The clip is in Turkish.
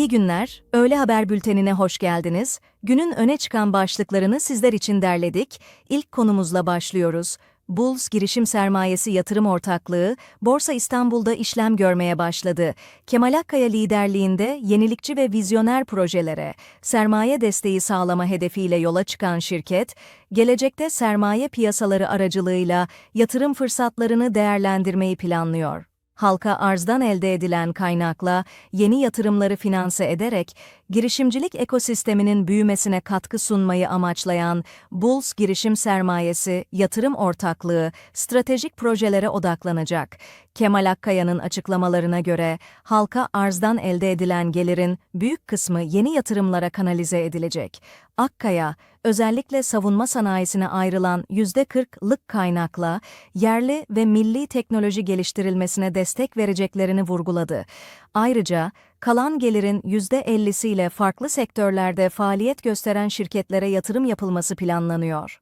İyi günler, Öğle Haber Bülteni'ne hoş geldiniz. Günün öne çıkan başlıklarını sizler için derledik. İlk konumuzla başlıyoruz. Bulls Girişim Sermayesi Yatırım Ortaklığı, Borsa İstanbul'da işlem görmeye başladı. Kemal Akkaya liderliğinde yenilikçi ve vizyoner projelere sermaye desteği sağlama hedefiyle yola çıkan şirket, gelecekte sermaye piyasaları aracılığıyla yatırım fırsatlarını değerlendirmeyi planlıyor halka arzdan elde edilen kaynakla yeni yatırımları finanse ederek girişimcilik ekosisteminin büyümesine katkı sunmayı amaçlayan Bulls Girişim Sermayesi Yatırım Ortaklığı stratejik projelere odaklanacak. Kemal Akkaya'nın açıklamalarına göre halka arzdan elde edilen gelirin büyük kısmı yeni yatırımlara kanalize edilecek. Akkaya, özellikle savunma sanayisine ayrılan %40'lık kaynakla yerli ve milli teknoloji geliştirilmesine destek vereceklerini vurguladı. Ayrıca, kalan gelirin %50'siyle farklı sektörlerde faaliyet gösteren şirketlere yatırım yapılması planlanıyor.